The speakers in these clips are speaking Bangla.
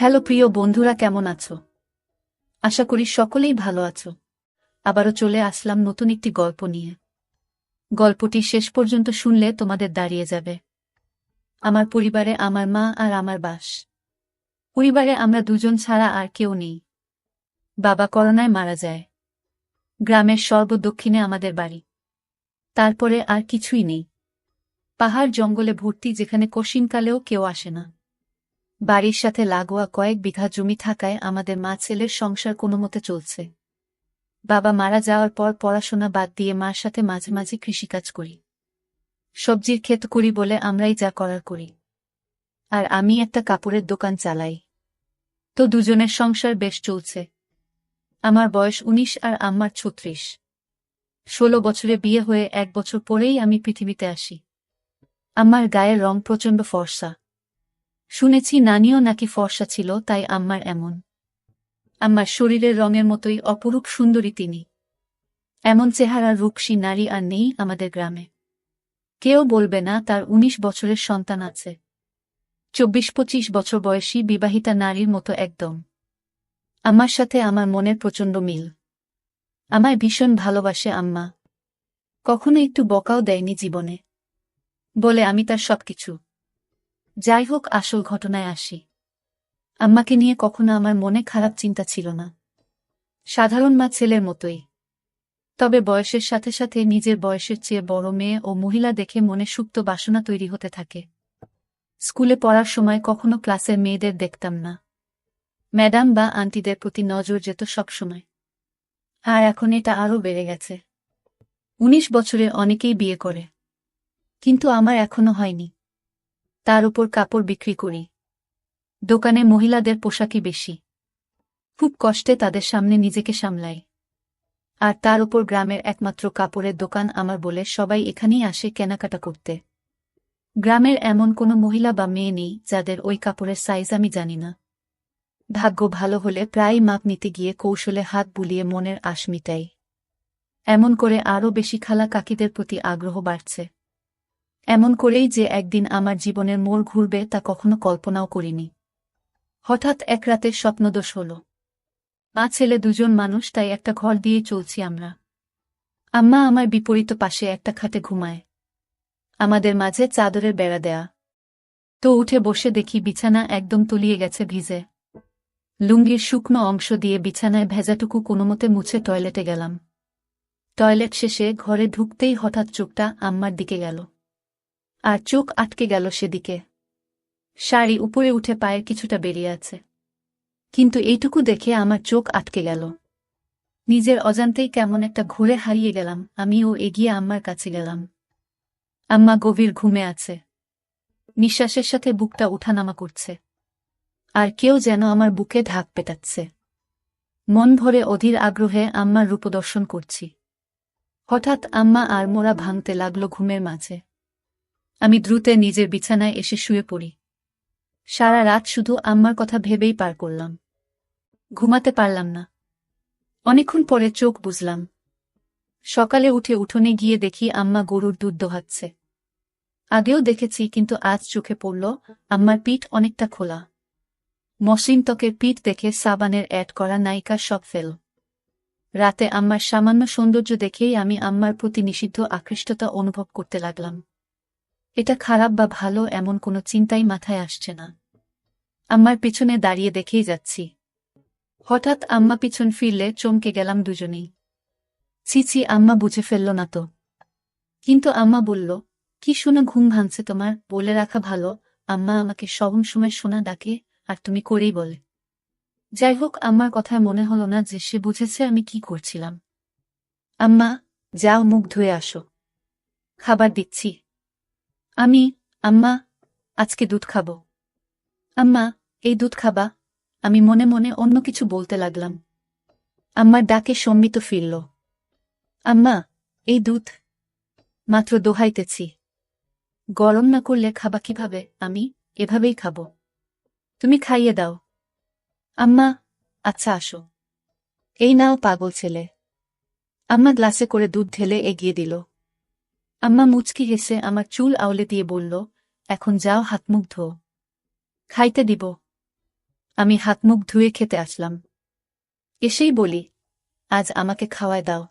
হ্যালো প্রিয় বন্ধুরা, কেমন আছো? আশা করি সকলেই ভালো আছো। আবারও চলে আসলাম নতুন একটি গল্প নিয়ে। গল্পটি শেষ পর্যন্ত শুনলে তোমাদের দাঁড়িয়ে যাবে। আমার পরিবারে আমার মা আর আমার বাস। পরিবারে আমরা দুজন ছাড়া আর কেউ নেই। বাবা করোনায় মারা যায়। গ্রামের সর্বদক্ষিণে আমাদের বাড়ি। তারপরে আর কিছুই নেই। পাহাড় জঙ্গলে ভর্তি যেখানে কশিনকালেও কেউ আসে না। বাড়ির সাথে লাগোয়া কয়েক বিঘা জমি থাকায় আমাদের মা ছেলের সংসার কোনো মতে চলছে। বাবা মারা যাওয়ার পর পড়াশোনা বাদ দিয়ে মার সাথে মাঝে মাঝে কৃষিকাজ করি। সবজির ক্ষেত করি বলে আমরাই যা করার করি। আর আমি একটা কাপড়ের দোকান চালাই। তো দুজনের সংসার বেশ চলছে। আমার বয়স উনিশ আর আম্মার ছত্রিশ। ষোলো বছরে বিয়ে হয়ে এক বছর পরেই আমি পৃথিবীতে আসি। আমার গায়ের রং প্রচণ্ড ফর্সা। শুনেছি নানিও নাকি ফর্সা ছিল, তাই আম্মার এমন। আম্মার শরীরের রঙের মতোই অপরূপ সুন্দরী তিনি। এমন চেহারা রূপসী নারী আর নেই আমাদের গ্রামে। কেউ বলবে না তার ১৯ বছরের সন্তান আছে। চব্বিশ পঁচিশ বছর বয়সী বিবাহিতা নারীর মতো একদম। আমার সাথে আমার মনের প্রচণ্ড মিল। আমায় ভীষণ ভালোবাসে আম্মা। কখনো একটু বকাও দেয়নি জীবনে। বলে, আমি তার সবকিছু। যাই হোক আসল ঘটনায় আসি। আম্মাকে নিয়ে কখনো আমার মনে খারাপ চিন্তা ছিল না। সাধারণ মা ছেলের মতোই। তবে বয়সের সাথে সাথে নিজের বয়সের চেয়ে বড় মেয়ে ও মহিলা দেখে মনে সুপ্ত বাসনা তৈরি হতে থাকে। স্কুলে পড়ার সময় কখনো ক্লাসের মেয়েদের দেখতাম না। ম্যাডাম বা আন্টিদের প্রতি নজর যেত সবসময় আর এখন এটা আরও বেড়ে গেছে। উনিশ বছরে অনেকেই বিয়ে করে। কিন্তু আমার এখনও হয়নি। তার উপর কাপড় বিক্রি করি। দোকানে মহিলাদের পোশাকই বেশি। খুব কষ্টে তাদের সামনে নিজেকে সামলাই। আর তার উপর গ্রামের একমাত্র কাপড়ের দোকান আমার বলে সবাই এখানেই আসে কেনাকাটা করতে। গ্রামের এমন কোনো মহিলা বা মেয়ে নেই যাদের ওই কাপড়ের সাইজ আমি জানি না। ভাগ্য ভালো হলে প্রায় মাপ নিতে গিয়ে কৌশলে হাত বুলিয়ে মনের আশ মিটাই। এমন করে আরও বেশি খালা কাকিদের প্রতি আগ্রহ বাড়ছে। এমন করেই যে একদিন আমার জীবনের মোড় ঘুরবে তা কখনো কল্পনাও করিনি। হঠাৎ এক রাতের স্বপ্নদোষ হল। মা ছেলে দুজন মানুষ, তাই একটা ঘর দিয়ে চলছি আমরা। আম্মা আমার বিপরীত পাশে একটা খাটে ঘুমায়। আমাদের মাঝে চাদরের বেড়া দেয়া। তো উঠে বসে দেখি বিছানা একদম তলিয়ে গেছে ভিজে। লুঙ্গির শুকনো অংশ দিয়ে বিছানায় ভেজাটুকু কোনোমতে মুছে টয়লেটে গেলাম। টয়লেট শেষে ঘরে ঢুকতেই হঠাৎ চোখটা আম্মার দিকে গেল। আর চোখ আটকে গেল সেদিকে। শাড়ি উপরে উঠে পায়ের কিছুটা বেরিয়ে আছে। কিন্তু এইটুকু দেখে আমার চোখ আটকে গেল। নিজের অজান্তেই কেমন একটা ঘুরে হারিয়ে গেলাম, আমিও এগিয়ে আম্মার কাছে গেলাম। আম্মা গভীর ঘুমে আছে। নিঃশ্বাসের সাথে বুকটা উঠানামা করছে। আর কেউ যেন আমার বুকে ঢাক পেটাচ্ছে। মন ভরে অধীর আগ্রহে আম্মার রূপদর্শন করছি। হঠাৎ আম্মা আর মোরা ভাঙতে লাগল ঘুমের মাঝে। আমি দ্রুতে নিজের বিছানায় এসে শুয়ে পড়ি। সারা রাত শুধু আম্মার কথা ভেবেই পার করলাম। ঘুমাতে পারলাম না। অনেকক্ষণ পরে চোখ বুঝলাম। সকালে উঠে উঠোনে গিয়ে দেখি আম্মা গরুর দুধ দোহাচ্ছে। আগেও দেখেছি, কিন্তু আজ চোখে পড়ল, আম্মার পিঠ অনেকটা খোলা। মসৃণ ত্বকের পিঠ দেখে সাবানের অ্যাড করা নায়িকা সব ফেল। রাতে আম্মার সামান্য সৌন্দর্য দেখেই আমি আম্মার প্রতি নিষিদ্ধ আকৃষ্টতা অনুভব করতে লাগলাম। এটা খারাপ বা ভালো এমন কোনো চিন্তাই মাথায় আসছে না। আম্মার পিছনে দাঁড়িয়ে দেখেই যাচ্ছি। হঠাৎ আম্মা পিছন ফিরলে চমকে গেলাম দুজনেই। ছি আম্মা বুঝে ফেলল না তো। কিন্তু আম্মা বলল, কি শোনা ঘুম ভাঙছে তোমার? বলে রাখা ভালো। আম্মা আমাকে সবম সময় শোনা ডাকে, আর তুমি করেই বলে। যাই হোক, আম্মার কথায় মনে হলো না যে সে বুঝেছে আমি কি করছিলাম। আম্মা, যাও মুখ ধুয়ে আসো। খাবার দিচ্ছি। আমি, আম্মা, আজকে দুধ খাব। আম্মা, এই দুধ খাবা। আমি মনে মনে অন্য কিছু বলতে লাগলাম। আম্মার ডাকে সম্মিত ফিরল। আম্মা, এই দুধ। মাত্র দোহাইতেছি। গরম না করলে খাবা কীভাবে? আমি এভাবেই খাব। তুমি খাইয়ে দাও। আম্মা আচ্ছা আসো। এই নাও পাগল ছেলে। আম্মা গ্লাসে করে দুধ ঢেলে এগিয়ে দিল। আম্মা মুচকি হেসে আমার চুল আউলে দিয়ে বলল, এখন যাও হাত মুখ ধো। খাইতে দিব। আমি হাত মুখ ধুয়ে খেতে আসলাম। এসেই বলি, আজ আমাকে খাওয়ায় দাও।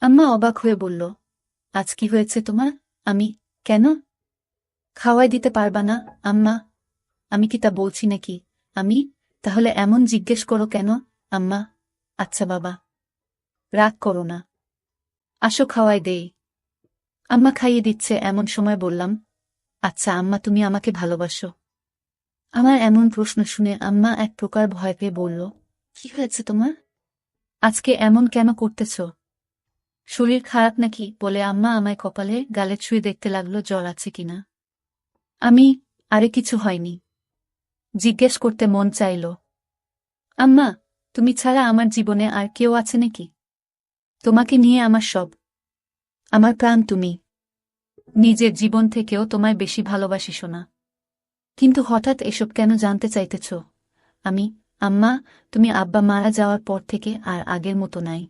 আম্মা অবাক হয়ে বলল, আজ কি হয়েছে তোমার? আমি কেন? খাওয়াই দিতে পারবা না, আম্মা। আমি কি তা বলছি নাকি? আমি? তাহলে এমন জিজ্ঞেস করো কেন, আম্মা? আচ্ছা বাবা, রাগ করো না। আসো খাওয়াই দেই। আম্মা খাইয়ে দিচ্ছে, এমন সময় বললাম আচ্ছা আম্মা, তুমি আমাকে ভালোবাসো। আমার এমন প্রশ্ন শুনে আম্মা এক প্রকার ভয় পেয়ে বলল, কি হয়েছে তোমার? আজকে এমন কেন করতেছ? শরীর খারাপ নাকি? বলে আম্মা আমায় কপালে গালে ছুঁয়ে দেখতে লাগল, জ্বর আছে কিনা আমি, আরে কিছু হয়নি। জিজ্ঞেস করতে মন চাইল, আম্মা, তুমি ছাড়া আমার জীবনে আর কেউ আছে নাকি? তোমাকে নিয়ে আমার সব আমার প্রাণ তুমি। নিজের জীবন থেকেও তোমায় বেশি ভালোবাসি শোনা কিন্তু হঠাৎ এসব কেন জানতে চাইতেছ? আমি, আম্মা, তুমি আব্বা মারা যাওয়ার পর থেকে আর আগের মতো নাই।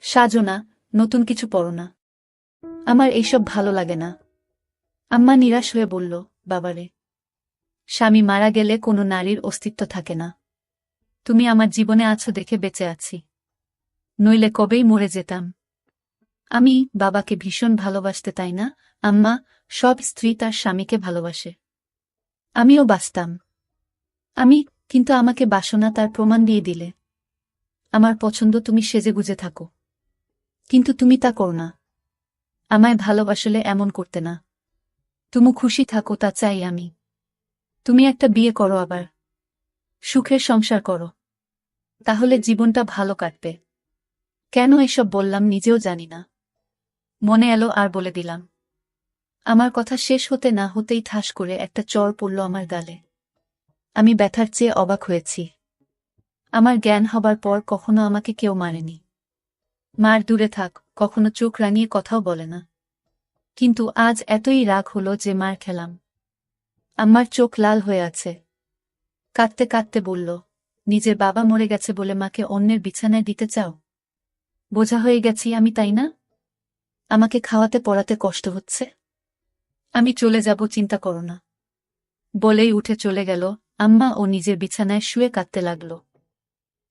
সাজো না, নতুন কিছু পড়ো না। আমার এইসব ভালো লাগে না। আম্মা নিরাশ হয়ে বলল, বাবারে, স্বামী মারা গেলে কোনো নারীর অস্তিত্ব থাকে না। তুমি আমার জীবনে আছো দেখে বেঁচে আছি। নইলে কবেই মরে যেতাম। আমি বাবাকে ভীষণ ভালোবাসতে তাই না? আম্মা, সব স্ত্রী তার স্বামীকে ভালোবাসে। আমিও বাসতাম আমি কিন্তু আমাকে বাসনা তার প্রমাণ দিয়ে দিলে। আমার পছন্দ তুমি সেজেগুজে থাকো। কিন্তু তুমি তা করো না। আমায় ভালোবাসলে এমন করতে না। তুমি খুশি থাকো তা চাই আমি। তুমি একটা বিয়ে করো আবার। সুখের সংসার করো। তাহলে জীবনটা ভালো কাটবে। কেন এসব বললাম নিজেও জানি না। মনে এলো আর বলে দিলাম, আমার কথা শেষ হতে না হতেই ঠাস করে একটা চর পড়ল আমার গালে। আমি ব্যথার চেয়ে অবাক হয়েছি। আমার জ্ঞান হবার পর কখনো আমাকে কেউ মারেনি। মার দূরে থাক, কখনো চোখ রাঙিয়ে কথাও বলে না। কিন্তু আজ এতই রাগ হলো যে মার খেলাম। আমার চোখ লাল হয়ে আছে। কাঁদতে কাঁদতে বলল, নিজের বাবা মরে গেছে বলে মাকে অন্যের বিছানায় দিতে চাও? বোঝা হয়ে গেছি আমি, তাই না? আমাকে খাওয়াতে পড়াতে কষ্ট হচ্ছে। আমি চলে যাব, চিন্তা করো না। বলেই উঠে চলে গেল, আম্মা ও নিজের বিছানায় শুয়ে কাঁদতে লাগল।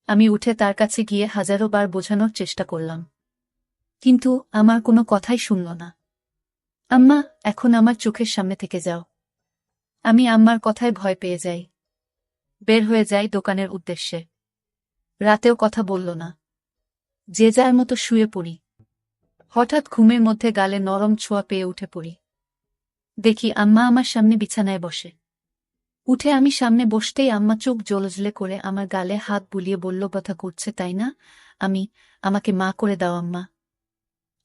আমি উঠে তার কাছে গিয়ে হাজারো বার বোঝানোর চেষ্টা করলাম। কিন্তু আমার কোনো কথাই শুনল না। আম্মা, এখন আমার চোখের সামনে থেকে যাও। আমি আম্মার কথায় ভয় পেয়ে যাই। বের হয়ে যাই দোকানের উদ্দেশ্যে। রাতেও কথা বলল না। যে যার মতো শুয়ে পড়ি। হঠাৎ ঘুমের মধ্যে গালে নরম ছোঁয়া পেয়ে উঠে পড়ি। দেখি আম্মা আমার সামনে বিছানায় বসে। উঠে আমি সামনে বসতেই আম্মা চোখ জলজলে করে আমার গালে হাত বুলিয়ে বলল কথা করছে, তাই না? আমি, আমাকে মা করে দাও আম্মা।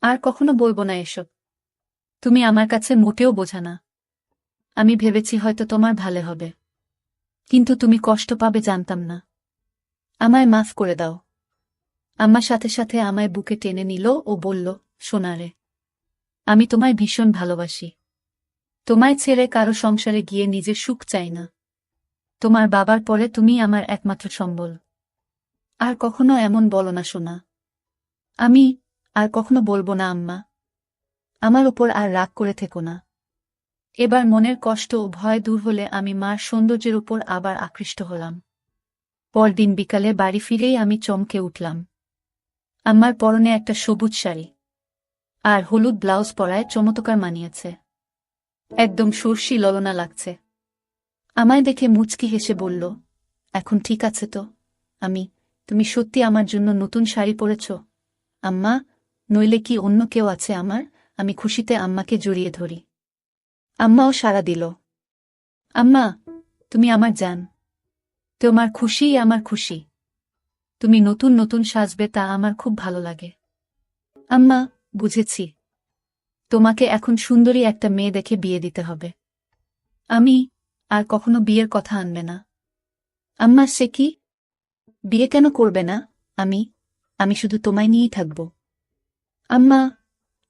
আর কখনো বলব না এসব। তুমি আমার কাছে মোটেও বোঝা না। আমি ভেবেছি হয়তো তোমার ভালো হবে। কিন্তু তুমি কষ্ট পাবে জানতাম না। আমায় মাফ করে দাও। আম্মার সাথে সাথে আমায় বুকে টেনে নিল ও বলল সোনারে, আমি তোমায় ভীষণ ভালোবাসি। তোমায় ছেড়ে কারও সংসারে গিয়ে নিজের সুখ চাই না। তোমার বাবার পরে তুমি আমার একমাত্র সম্বল। আর কখনো এমন বলো না, সোনা। আমি আর কখনো বলব না, আম্মা। আমার উপর আর রাগ করে থেকো না। এবার মনের কষ্ট ও ভয় দূর হলে আমি মার সৌন্দর্যের উপর আবার আকৃষ্ট হলাম। পরদিন বিকালে বাড়ি ফিরেই আমি চমকে উঠলাম। আমার পরনে একটা সবুজ শাড়ি। আর হলুদ ব্লাউজ পরায় চমৎকার মানিয়েছে। একদম সর্ষি ললনা লাগছে। আমায় দেখে মুচকি হেসে বলল, এখন ঠিক আছে তো। আমি, তুমি সত্যি আমার জন্য নতুন শাড়ি পরেছ? আম্মা, নইলে কি অন্য কেউ আছে আমার? আমি খুশিতে আম্মাকে জড়িয়ে ধরি। আম্মাও সাড়া দিল, আম্মা, তুমি আমার জান। তোমার খুশিই আমার খুশি। তুমি নতুন নতুন সাজবে তা আমার খুব ভালো লাগে। আম্মা বুঝেছি। তোমাকে এখন সুন্দরী একটা মেয়ে দেখে বিয়ে দিতে হবে। আমি আর কখনো বিয়ের কথা আনবে না। আম্মা, সে কি? বিয়ে কেন করবে না? আমি আমি শুধু তোমায় নিয়েই থাকব। আম্মা,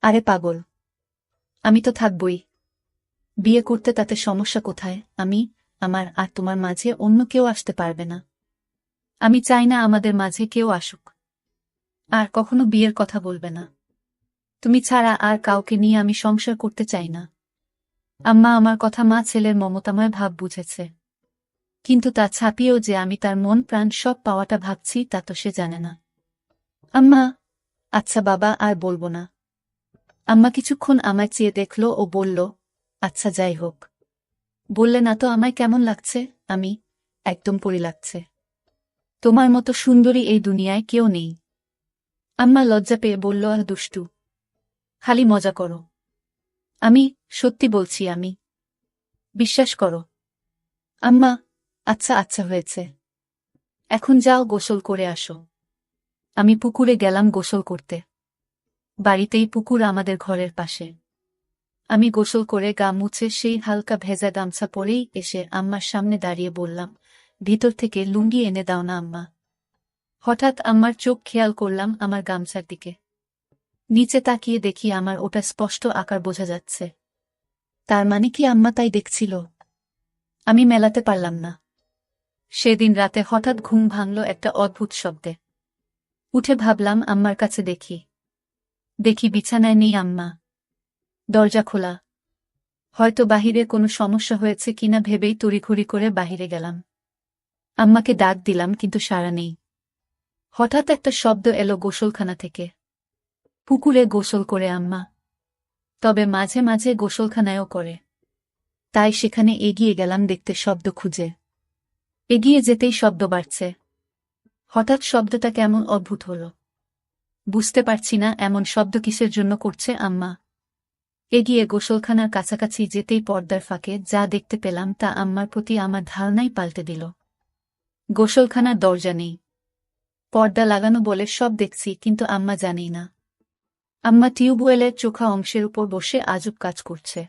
আরে পাগল। আমি তো থাকবই। বিয়ে করতে তাতে সমস্যা কোথায়? আমি, আমার আর তোমার মাঝে অন্য কেউ আসতে পারবে না। আমি চাই না আমাদের মাঝে কেউ আসুক। আর কখনো বিয়ের কথা বলবে না। তুমি ছাড়া আর কাউকে নিয়ে আমি সংসার করতে চাই না। আম্মা আমার কথা মা ছেলের মমতাময় ভাব বুঝেছে। কিন্তু তা ছাপিয়েও যে আমি তার মন প্রাণ সব পাওয়াটা ভাবছি তা তো সে জানে না। আম্মা আচ্ছা বাবা, আর বলব না। আম্মা কিছুক্ষণ আমায় চেয়ে দেখল ও বলল আচ্ছা যাই হোক। বললে, না তো, আমায় কেমন লাগছে? আমি একদম পরি লাগছে। তোমার মতো সুন্দরী এই দুনিয়ায় কেউ নেই। আম্মা লজ্জা পেয়ে বলল, আর দুষ্টু। খালি মজা করো। আমি সত্যি বলছি, আমি। বিশ্বাস করো। আম্মা আচ্ছা আচ্ছা হয়েছে। এখন যাও গোসল করে আসো। আমি পুকুরে গেলাম গোসল করতে। বাড়িতেই পুকুর আমাদের ঘরের পাশে। আমি গোসল করে গা মুছে সেই হালকা ভেজা গামছা পরেই এসে আম্মার সামনে দাঁড়িয়ে বললাম, ভিতর থেকে লুঙ্গি এনে দাও না, আম্মা। হঠাৎ আম্মার চোখ খেয়াল করলাম আমার গামছার দিকে। নিচে তাকিয়ে দেখি আমার ওটা স্পষ্ট আকার বোঝা যাচ্ছে। তার মানে কি আম্মা তাই দেখছিল? আমি মেলাতে পারলাম না। সেদিন রাতে হঠাৎ ঘুম ভাঙল একটা অদ্ভুত শব্দে। উঠে ভাবলাম আম্মার কাছে দেখি। দেখি বিছানায় নেই আম্মা। দরজা খোলা। হয়তো বাহিরে কোনো সমস্যা হয়েছে কিনা ভেবেই তড়িঘড়ি করে বাহিরে গেলাম। আম্মাকে ডাক দিলাম কিন্তু সাড়া নেই। হঠাৎ একটা শব্দ এলো গোসলখানা থেকে। পুকুরে গোসল করে আম্মা। তবে মাঝে মাঝে গোসলখানায়ও করে। তাই সেখানে এগিয়ে গেলাম দেখতে শব্দ খুঁজে। এগিয়ে যেতেই শব্দ বাড়ছে। হঠাৎ শব্দটা কেমন অদ্ভুত হল। বুঝতে পারছি না এমন শব্দ কিসের জন্য করছে আম্মা। এগিয়ে গোসলখানার কাছাকাছি যেতেই পর্দার ফাঁকে যা দেখতে পেলাম তা আম্মার প্রতি আমার ধারণাই পাল্টে দিল। গোসলখানার দরজা নেই। পর্দা লাগানো বলে সব দেখছি, কিন্তু আম্মা জানেই না। আম্মা টিউবওয়েলের চোখা অংশের উপর বসে আজব কাজ করছে।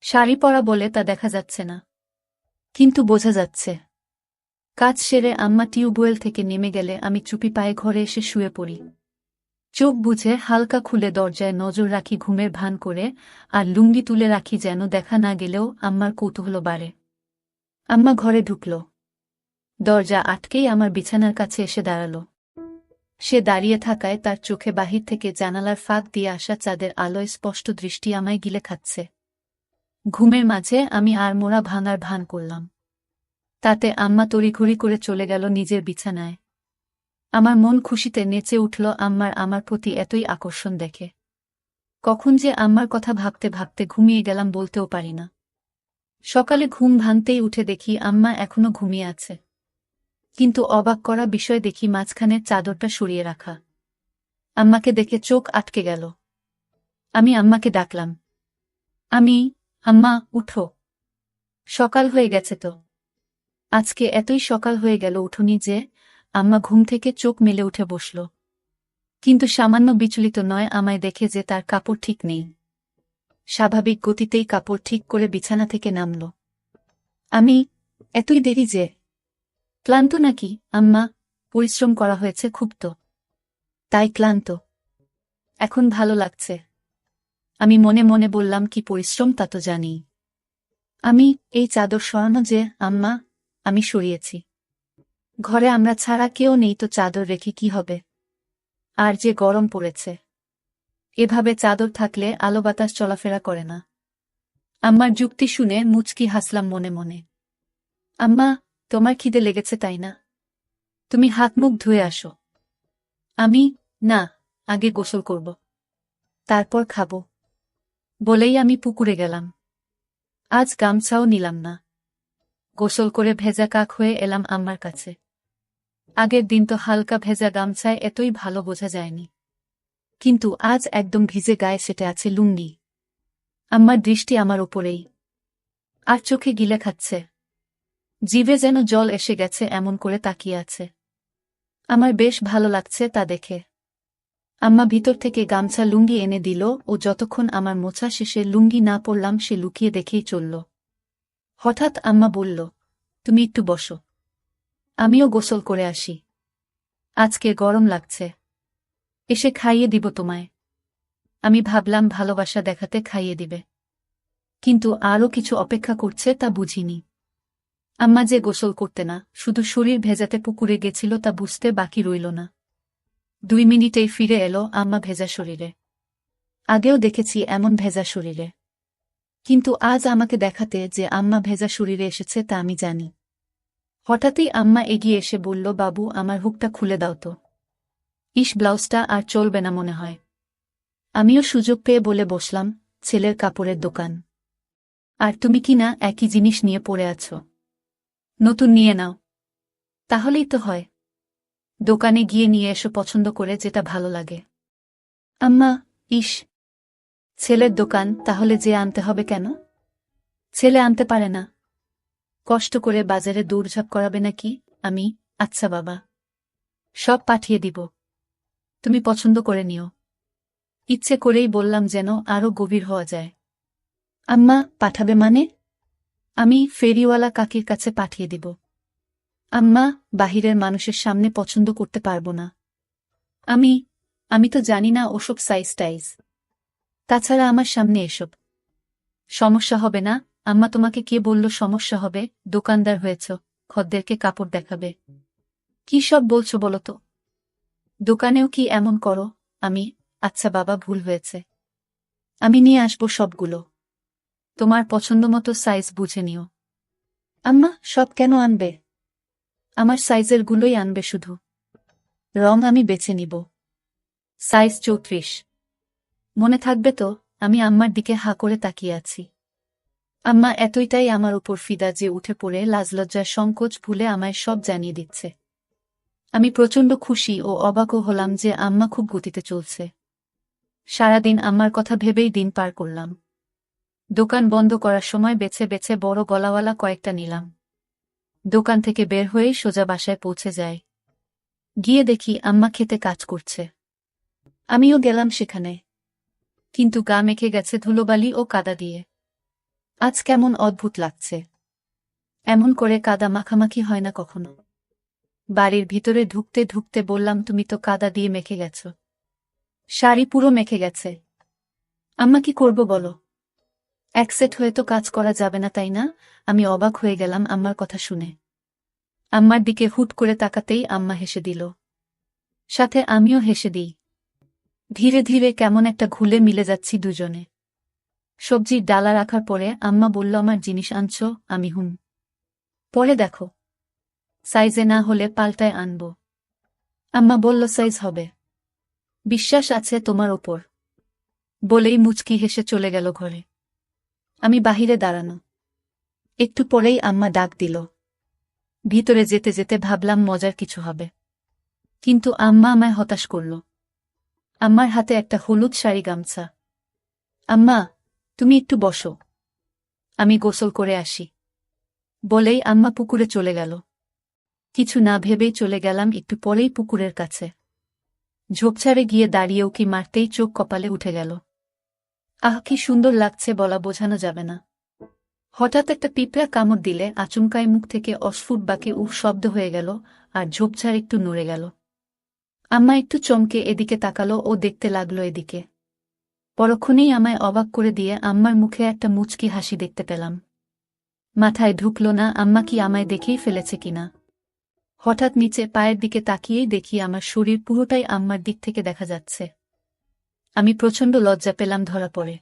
শাড়ি পরা বলে তা দেখা যাচ্ছে না। কিন্তু বোঝা যাচ্ছে। কাজ সেরে আম্মা টিউবওয়েল থেকে নেমে গেলে আমি চুপি পায়ে ঘরে এসে শুয়ে পড়ি। চোখ বুঝে হালকা খুলে দরজায় নজর রাখি ঘুমের ভান করে, আর লুঙ্গি তুলে রাখি যেন দেখা না গেলেও আম্মার কৌতূহল বাড়ে। আম্মা ঘরে ঢুকল। দরজা আটকেই আমার বিছানার কাছে এসে দাঁড়াল। সে দাঁড়িয়ে থাকায় তার চোখে বাহির থেকে জানালার ফাঁক দিয়ে আসা চাঁদের আলোয় স্পষ্ট দৃষ্টি আমায় গিলে খাচ্ছে। ঘুমের মাঝে আমি আর মোড়া ভাঙার ভান করলাম। তাতে আম্মা তড়িঘড়ি করে চলে গেল নিজের বিছানায়। আমার মন খুশিতে নেচে উঠল আম্মার আমার প্রতি এতই আকর্ষণ দেখে। কখন যে আম্মার কথা ভাবতে ভাবতে ঘুমিয়ে গেলাম বলতেও পারি না। সকালে ঘুম ভাঙতেই উঠে দেখি আম্মা এখনও ঘুমিয়ে আছে। কিন্তু অবাক করা বিষয় দেখি মাঝখানে চাদরটা সরিয়ে রাখা। আম্মাকে দেখে চোখ আটকে গেল। আমি আম্মাকে ডাকলাম। আমি, আম্মা, উঠো। সকাল হয়ে গেছে তো। আজকে এতই সকাল হয়ে গেল উঠুনি যে আম্মা ঘুম থেকে চোখ মেলে উঠে বসল। কিন্তু সামান্য বিচলিত নয় আমায় দেখে যে তার কাপড় ঠিক নেই। স্বাভাবিক গতিতেই কাপড় ঠিক করে বিছানা থেকে নামল। আমি, এতই দেরি যে ক্লান্ত নাকি, আম্মা? পরিশ্রম করা হয়েছে খুব তো। তাই ক্লান্ত। এখন ভালো লাগছে। আমি মনে মনে বললাম, কি পরিশ্রম তা তো জানি। আমি এই চাদর সরানো যে, আম্মা, আমি সরিয়েছি। ঘরে আমরা ছাড়া কেউ নেই তো চাদর রেখে কি হবে? আর যে গরম পড়েছে। এভাবে চাদর থাকলে আলো বাতাস চলাফেরা করে না। আম্মার যুক্তি শুনে মুচকি হাসলাম মনে মনে। আম্মা তোমার খিদে লেগেছে, তাই না? তুমি হাত মুখ ধুয়ে আসো। আমি, না, আগে গোসল করব। তারপর খাব। বলেই আমি পুকুরে গেলাম। আজ গামছাও নিলাম না। গোসল করে ভেজা কাক হয়ে এলাম আম্মার কাছে। আগের দিন তো হালকা ভেজা গামছায় এতই ভালো বোঝা যায়নি। কিন্তু আজ একদম ভিজে গায়ে সেটে আছে লুঙ্গি। আম্মার দৃষ্টি আমার ওপরেই। আর চোখে গিলে খাচ্ছে। জিভে যেন জল এসে গেছে এমন করে তাকিয়ে আছে। আমার বেশ ভালো লাগছে তা দেখে। আম্মা ভিতর থেকে গামছা লুঙ্গি এনে দিল ও যতক্ষণ আমার মোছা শেষে লুঙ্গি না পড়লাম সে লুকিয়ে দেখেই চলল। হঠাৎ আম্মা বলল, তুমি একটু বসো। আমিও গোসল করে আসি। আজকে গরম লাগছে। এসে খাইয়ে দিব তোমায়। আমি ভাবলাম ভালোবাসা দেখাতে খাইয়ে দিবে। কিন্তু আরও কিছু অপেক্ষা করছে তা বুঝিনি। আম্মা যে গোসল করতে না, শুধু শরীর ভেজাতে পুকুরে গেছিল তা বুঝতে বাকি রইল না। দুই মিনিটেই ফিরে এলো আম্মা ভেজা শরীরে। আগেও দেখেছি এমন ভেজা শরীরে। কিন্তু আজ আমাকে দেখাতে যে আম্মা ভেজা শরীরে এসেছে তা আমি জানি। হঠাৎই আম্মা এগিয়ে এসে বলল, বাবু, আমার হুকটা খুলে দাও তো। ইস, ব্লাউজটা আর চলবে না মনে হয়। আমিও সুযোগ পেয়ে বলে বসলাম, ছেলের কাপড়ের দোকান। আর তুমি কি না একই জিনিস নিয়ে পড়ে আছো? নতুন নিয়ে নাও। তাহলেই তো হয়। দোকানে গিয়ে নিয়ে এসো পছন্দ করে যেটা ভালো লাগে। আম্মা, ইস। ছেলের দোকান, তাহলে যে আনতে হবে কেন? ছেলে আনতে পারে না। কষ্ট করে বাজারে দৌড়ঝাঁপ করাবে নাকি? আমি আচ্ছা বাবা। সব পাঠিয়ে দিব। তুমি পছন্দ করে নিও। ইচ্ছে করেই বললাম যেন আরও গভীর হওয়া যায়। আম্মা, পাঠাবে মানে? আমি ফেরিওয়ালা কাকির কাছে পাঠিয়ে দিব। আম্মা, বাহিরের মানুষের সামনে পছন্দ করতে পারব না। আমি আমি তো জানি না ওসব সাইজ টাইজ তাছাড়া আমার সামনে এসব। সমস্যা হবে না। আম্মা তোমাকে কে বলল সমস্যা হবে? দোকানদার হয়েছ, খদ্দেরকে কাপড় দেখাবে। কি সব বলছো বলো তো? দোকানেও কি এমন করো? আমি আচ্ছা বাবা, ভুল হয়েছে। আমি নিয়ে আসব সবগুলো। তোমার পছন্দমতো সাইজ বুঝে নিও। আম্মা, সব কেন আনবে? আমার সাইজের গুলোই আনবে শুধু। রং আমি বেছে নিব। সাইজ চৌত্রিশ। মনে থাকবে তো, আমি আম্মার দিকে হা করে তাকিয়ে আছি। আম্মা, এতইটাই আমার উপর ফিদা যে উঠে পড়ে লাজলজ্জার সংকোচ ভুলে আমায় সব জানিয়ে দিচ্ছে। আমি প্রচণ্ড খুশি ও অবাকও হলাম যে আম্মা খুব গতিতে চলছে। সারাদিন আম্মার কথা ভেবেই দিন পার করলাম। দোকান বন্ধ করার সময় বেছে বেছে বড় গলাওয়ালা কয়েকটা নিলাম। দোকান থেকে বের হয়েই সোজা বাসায় পৌঁছে যায় গিয়ে দেখি আম্মা খেতে কাজ করছে। আমিও গেলাম সেখানে। কিন্তু গা মেখে গেছে ধুলোবালি ও কাদা দিয়ে। আজ কেমন অদ্ভুত লাগছে। এমন করে কাদা মাখামাখি হয় না কখনো। বাড়ির ভিতরে ঢুকতে ঢুকতে বললাম, তুমি তো কাদা দিয়ে মেখে গেছ। শাড়ি পুরো মেখে গেছে। আম্মা কি করব বলো? একসেট হয়ে তো কাজ করা যাবে না, তাই না? আমি অবাক হয়ে গেলাম আম্মার কথা শুনে। আম্মার দিকে হুট করে তাকাতেই আম্মা হেসে দিল। সাথে আমিও হেসে দিই। ধীরে ধীরে কেমন একটা ঘুলে মিলে যাচ্ছি দুজনে। সবজির ডালা রাখার পরে আম্মা বলল, আমার জিনিস আনছ? আমি হুম। পরে দেখো। সাইজে না হলে পাল্টায় আনব। আম্মা বলল, সাইজ হবে। বিশ্বাস আছে তোমার ওপর। বলেই মুচকি হেসে চলে গেল ঘরে। আমি বাহিরে দাঁড়ানো। একটু পরেই আম্মা ডাক দিল। ভিতরে যেতে যেতে ভাবলাম মজার কিছু হবে। কিন্তু আম্মা আমায় হতাশ করল। আম্মার হাতে একটা হলুদ শাড়ি গামছা। আম্মা, তুমি একটু বসো। আমি গোসল করে আসি। বলেই আম্মা পুকুরে চলে গেল। কিছু না ভেবেই চলে গেলাম একটু পরেই পুকুরের কাছে। ঝোপঝাড়ে গিয়ে দাঁড়িয়েও কি মারতেই চোখ কপালে উঠে গেল। আহ, কি সুন্দর লাগছে বলা বোঝানো যাবে না। হঠাৎ একটা পিঁপড়া কামড় দিলে আচমকায় মুখ থেকে অস্ফুট বাকে উফ শব্দ হয়ে গেল আর ঝোপঝাড় একটু নড়ে গেল। আম্মা একটু চমকে এদিকে তাকালো ও দেখতে লাগল এদিকে। পরক্ষণেই আমায় অবাক করে দিয়ে আম্মার মুখে একটা মুচকি হাসি দেখতে পেলাম। মাথায় ঢুকল না, আম্মা কি আমায় দেখেই ফেলেছে কিনা? হঠাৎ নিচে পায়ের দিকে তাকিয়েই দেখি আমার শরীর পুরোটাই আম্মার দিক থেকে দেখা যাচ্ছে। আমি প্রচণ্ড লজ্জা পেলাম ধরা পড়ে।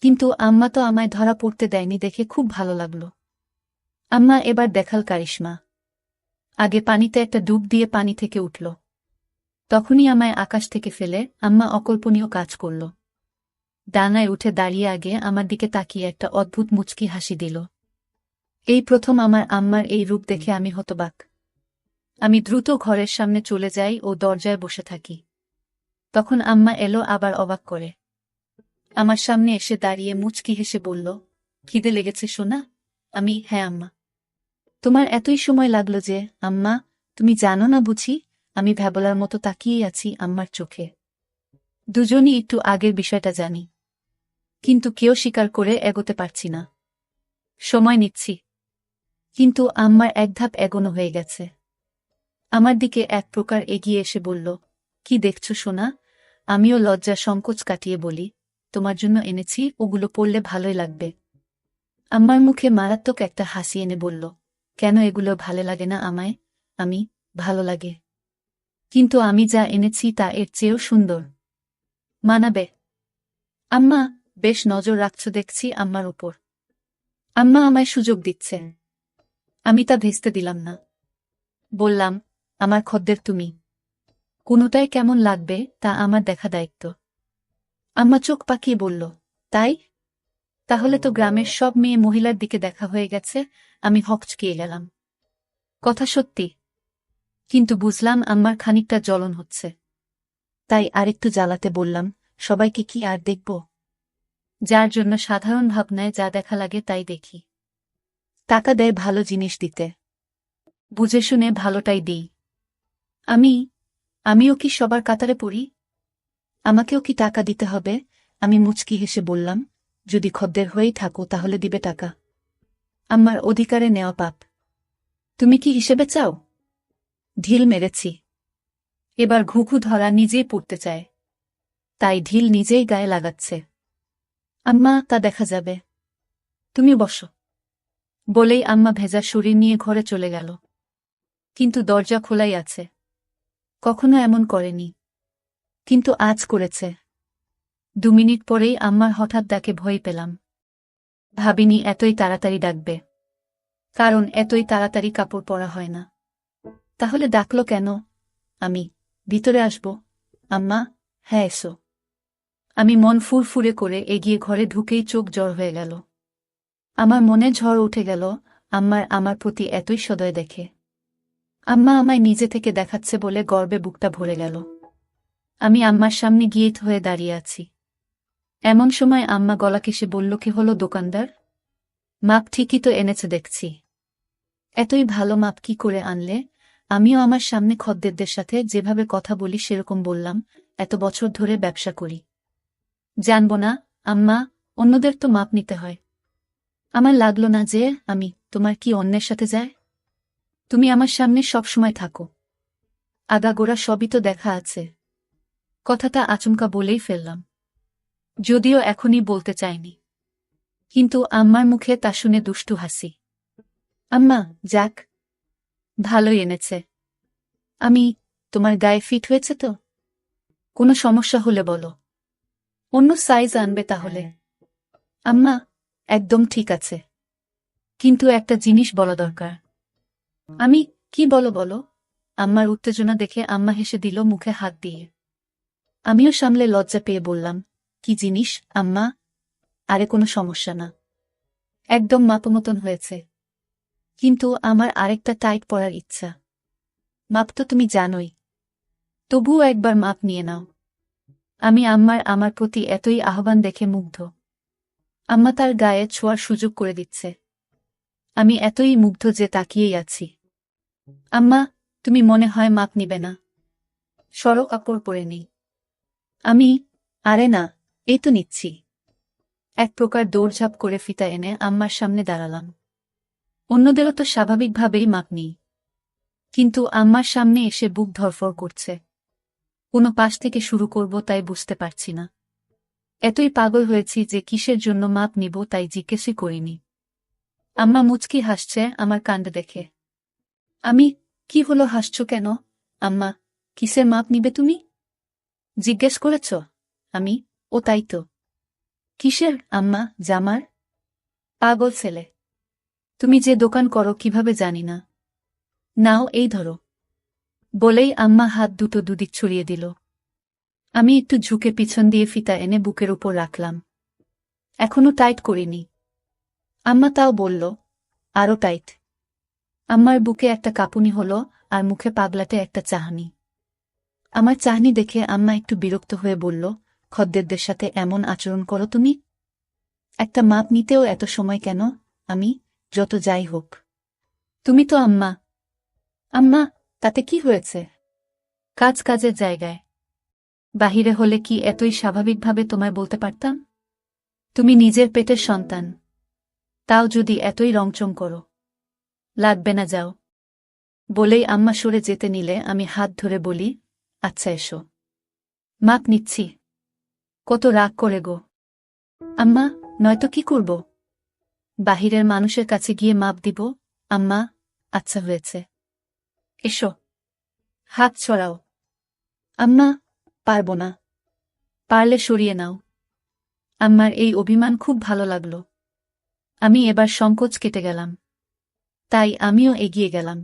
কিন্তু আম্মা তো আমায় ধরা পড়তে দেয়নি দেখে খুব ভালো লাগল। আম্মা এবার দেখাল কারিশ্মা। আগে পানিতে একটা ডুব দিয়ে পানি থেকে উঠল। তখনই আমায় আকাশ থেকে ফেলে আম্মা অকল্পনীয় কাজ করল। ডানায় উঠে দাঁড়িয়ে আগে আমার দিকে তাকিয়ে একটা অদ্ভুত মুচকি হাসি দিল। এই প্রথম আমার আম্মার এই রূপ দেখে আমি হতবাক। আমি দ্রুত ঘরের সামনে চলে যাই ও দরজায় বসে থাকি। তখন আম্মা এলো আবার অবাক করে। আমার সামনে এসে দাঁড়িয়ে মুচকি হেসে বলল, খিদে লেগেছে শোনা আমি হ্যাঁ আম্মা। তোমার এতই সময় লাগল যে, আম্মা, তুমি জানো না বুঝি, আমি ভ্যাবলার মতো তাকিয়েই আছি আম্মার চোখে। দুজনই একটু আগের বিষয়টা জানি। কিন্তু কেউ স্বীকার করে এগোতে পারছি না। সময় নিচ্ছি। কিন্তু আম্মার এক ধাপ এগোনো হয়ে গেছে। আমার দিকে এক প্রকার এগিয়ে এসে বলল, কি দেখছ সোনা? আমিও লজ্জা সংকোচ কাটিয়ে বলি, তোমার জন্য এনেছি, ওগুলো পড়লে ভালোই লাগবে। আমার মুখে মারাত্মক একটা হাসি এনে বলল, কেন এগুলো ভালো লাগে না আমায়? আমি, ভালো লাগে। কিন্তু আমি যা এনেছি তা এর চেয়েও সুন্দর। মানাবে? আম্মা, বেশ নজর রাখছ দেখছি আম্মার উপর। আম্মা আমায় সুযোগ দিচ্ছে। আমি তা ভেস্তে দিলাম না। বললাম, আমার খদ্দের তুমি। কোনোটাই কেমন লাগবে তা আমার দেখা দায়িত্ব। আম্মা চোখ পাকিয়ে বলল, তাই? তাহলে তো গ্রামের সব মেয়ে মহিলার দিকে দেখা হয়ে গেছে, আমি হকচকিয়ে গেলাম। কথা সত্যি। কিন্তু বুঝলাম আম্মার খানিকটা জ্বলন হচ্ছে। তাই আরেকটু জ্বালাতে বললাম, সবাইকে কি আর দেখব? যার জন্য সাধারণ ভাবনায় যা দেখা লাগে তাই দেখি। টাকা দেয় ভালো জিনিস দিতে। বুঝে শুনে ভালোটাই দিই। আমি আমিও কি সবার কাতারে পড়ি? আমাকেও কি টাকা দিতে হবে? আমি মুচকি হেসে বললাম, যদি খদ্দের হয়েই থাকো তাহলে দিবে টাকা। আমার অধিকারে নেওয়া পাপ। তুমি কি হিসেবে চাও? ঢিল মেরেছি। এবার ঘুঘু ধরা নিজেই পড়তে চায়। তাই ঢিল নিজেই গায়ে লাগাচ্ছে। আম্মা, তা দেখা যাবে। তুমি বসো। বলেই আম্মা ভেজা শরীর নিয়ে ঘরে চলে গেল। কিন্তু দরজা খোলাই আছে। কখনো এমন করেনি। কিন্তু আজ করেছে। দু মিনিট পরেই আম্মার হঠাৎ ডাকে ভয় পেলাম। ভাবিনি এতই তাড়াতাড়ি ডাকবে। কারণ এতই তাড়াতাড়ি কাপড় পরা হয় না। তাহলে ডাকল কেন? আমি, ভিতরে আসব। আম্মা হ্যাঁ এসো। আমি মন ফুরফুরে করে এগিয়ে ঘরে ঢুকেই চোখ জ্বর হয়ে গেল। আমার মনে ঝড় উঠে গেল, আম্মার আমার প্রতি এতই সদয় দেখে। আম্মা আমায় নিজে থেকে দেখাচ্ছে বলে গর্বে বুকটা ভরে গেল। আমি আম্মার সামনে গিয়ে হয়ে দাঁড়িয়ে আছি। এমন সময় আম্মা গলা কেসে বলল, কি হলো দোকানদার? মাপ ঠিকই তো এনেছে দেখছি। এতই ভালো মাপ কি করে আনলে? আমিও আমার সামনে খদ্দেরদের সাথে যেভাবে কথা বলি সেরকম বললাম, এত বছর ধরে ব্যবসা করি। জানব না, আম্মা, অন্যদের তো মাপ নিতে হয়। আমার লাগল না যে আমি তোমার কি অন্যের সাথে যায় তুমি আমার সামনে সবসময় থাকো। আগাগোড়া সবই তো দেখা আছে। কথাটা আচমকা বলেই ফেললাম। যদিও এখনই বলতে চাইনি। কিন্তু আম্মার মুখে তা শুনে দুষ্টু হাসি। আম্মা, যাক। ভালোই এনেছে। আমি, তোমার গায়ে ফিট হয়েছে তো? কোনো সমস্যা হলে বলো। অন্য সাইজ আনবে তাহলে। আম্মা, একদম ঠিক আছে। কিন্তু একটা জিনিস বলা দরকার। আমি কি বলো বলো? আম্মার উত্তেজনা দেখে আম্মা হেসে দিল মুখে হাত দিয়ে। আমিও সামলে লজ্জা পেয়ে বললাম, কি জিনিস, আম্মা? আরে কোনো সমস্যা না। একদম মাপমতন হয়েছে। কিন্তু আমার আরেকটা টাইট পরার ইচ্ছা। মাপ তো তুমি জানোই। তবুও একবার মাপ নিয়ে নাও। আমি আম্মার আমার প্রতি এতই আহ্বান দেখে মুগ্ধ। আম্মা তার গায়ে ছোঁয়ার সুযোগ করে দিচ্ছে। আমি এতই মুগ্ধ যে তাকিয়েই আছি। আম্মা, তুমি মনে হয় মাপ নিবে না। সড়ক কাপড় পরে নেই। আমি, আরে না, এই তো নিচ্ছি। এক প্রকার দৌড়ঝাঁপ করে ফিতা এনে আম্মার সামনে দাঁড়ালাম। অন্যদেরও তো স্বাভাবিকভাবেই মাপ নেই। কিন্তু আম্মার সামনে এসে বুক ধরফর করছে। কোনো পাশ থেকে শুরু করব তাই বুঝতে পারছি না। এতই পাগল হয়েছি যে কিসের জন্য মাপ নিব তাই জিজ্ঞেসই করিনি। আম্মা মুচকি হাসছে, আমার কাণ্ড দেখে। আমি কি হলো হাসছ কেন? আম্মা, কিসের মাপ নিবে তুমি? জিজ্ঞেস করেছ? আমি, ও তাই তো। কিসের, আম্মা, জামার? পাগল ছেলে। তুমি যে দোকান করো কীভাবে জানি না। নাও, এই ধরো। বলেই আম্মা হাত দুটো দুদিক ছড়িয়ে দিল। আমি একটু ঝুঁকে পিছন দিয়ে ফিতা এনে বুকের উপর রাখলাম। এখনও টাইট করিনি। আম্মা তাও বলল আরও টাইট। আম্মার বুকে একটা কাঁপুনি হলো, আর মুখে পাগলাটে একটা চাহনি। আমার চাহনি দেখে আম্মা একটু বিরক্ত হয়ে বলল, খদ্দেরদের সাথে এমন আচরণ করো তুমি। একটা মাপ নিতেও এত সময় কেন, আমি, যত যাই হোক। তুমি তো আম্মা। আম্মা, তাতে কি হয়েছে? কাজ কাজের জায়গায়। বাহিরে হলে কি এতই স্বাভাবিকভাবে তোমায় বলতে পারতাম? তুমি নিজের পেটের সন্তান। তাও যদি এতই রংচং করো। লাগবে না, যাও। বলেই আম্মা সরে যেতে নিলে আমি হাত ধরে বলি আচ্ছা এসো। মাপ নিচ্ছি। কত রাগ করে গো। আম্মা, নয়তো কি করব? বাহিরের মানুষের কাছে গিয়ে মাপ দিব। আম্মা আচ্ছা হয়েছে। এসো। হাত ছড়াও। আম্মা, পারব না। পারলে সরিয়ে নাও। আম্মার এই অভিমান খুব ভালো লাগল। আমি এবার সংকোচ কেটে গেলাম। তাই আমিও এগিয়ে গেলাম।